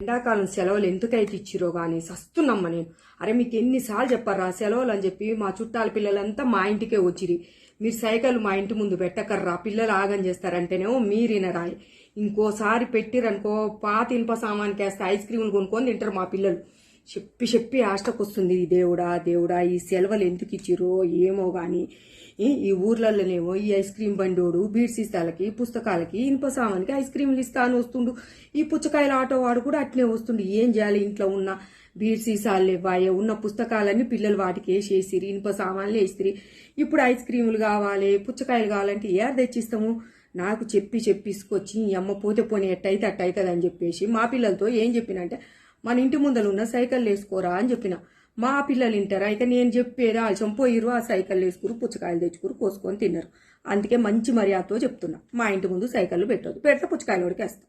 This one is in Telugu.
ఎండాకాలం సెలవులు ఎందుకైతే ఇచ్చిరో కానీ సస్తున్నామ్మ నేను. అరే మీకు ఎన్నిసార్లు చెప్పారా? సెలవులు అని చెప్పి మా చుట్టాల పిల్లలంతా మా ఇంటికే వచ్చిరి. మీరు సైకిల్ మా ఇంటి ముందు పెట్టకర్రా. పిల్లలు ఆగం చేస్తారంటేనేమో మీరినరా ఇంకోసారి పెట్టిరనుకో పాత ఇనుప సామాన్కి వేస్తే ఐస్ క్రీములు కొనుక్కొని తింటారు మా పిల్లలు. చెప్పి చెప్పి ఆష్టకు వస్తుంది ఈ దేవుడా దేవుడా ఈ సెలవులు ఎందుకు ఇచ్చిరో ఏమో కానీ ఈ ఊర్లలోనేమో ఈ ఐస్ క్రీమ్ బండోడు బీడ్స్ సీసాలకి పుస్తకాలకి ఇనుప సామాన్కి ఐస్ క్రీమ్లు ఇస్తా అని వస్తుండు. ఈ పుచ్చకాయల ఆటో వాడు కూడా అట్నే వస్తుండు. ఏం చేయాలి ఇంట్లో ఉన్న బీడ్స్ ఇసాలు ఇవ్వాయే ఉన్న పుస్తకాలన్నీ పిల్లలు వాటికి వేసేసిరి ఇనుప సామాన్లు వేసిరి. ఇప్పుడు ఐస్ క్రీములు కావాలి పుచ్చకాయలు కావాలంటే ఏడ తెచ్చిస్తాము? నాకు చెప్పి చెప్పిసుకొచ్చి ఈ అమ్మ పోతే పోనీ ఎట్టయితే అట్ట అని చెప్పేసి మా పిల్లలతో ఏం చెప్పినంటే మన ఇంటి ముందర ఉన్న సైకిల్ వేసుకోరా అని చెప్పిన. మా పిల్లలు వింటారా? ఇక నేను చెప్పేది ఆలస్యం పోయిరు ఆ సైకిల్ వేసుకురు పుచ్చకాయలు తెచ్చుకురు కోసుకొని తిన్నారు. అందుకే మంచి మర్యాదతో చెప్తున్నా. మా ఇంటి ముందు సైకిళ్ళు పెట్టదు పెడితే పుచ్చకాయలు వరకు వేస్తాం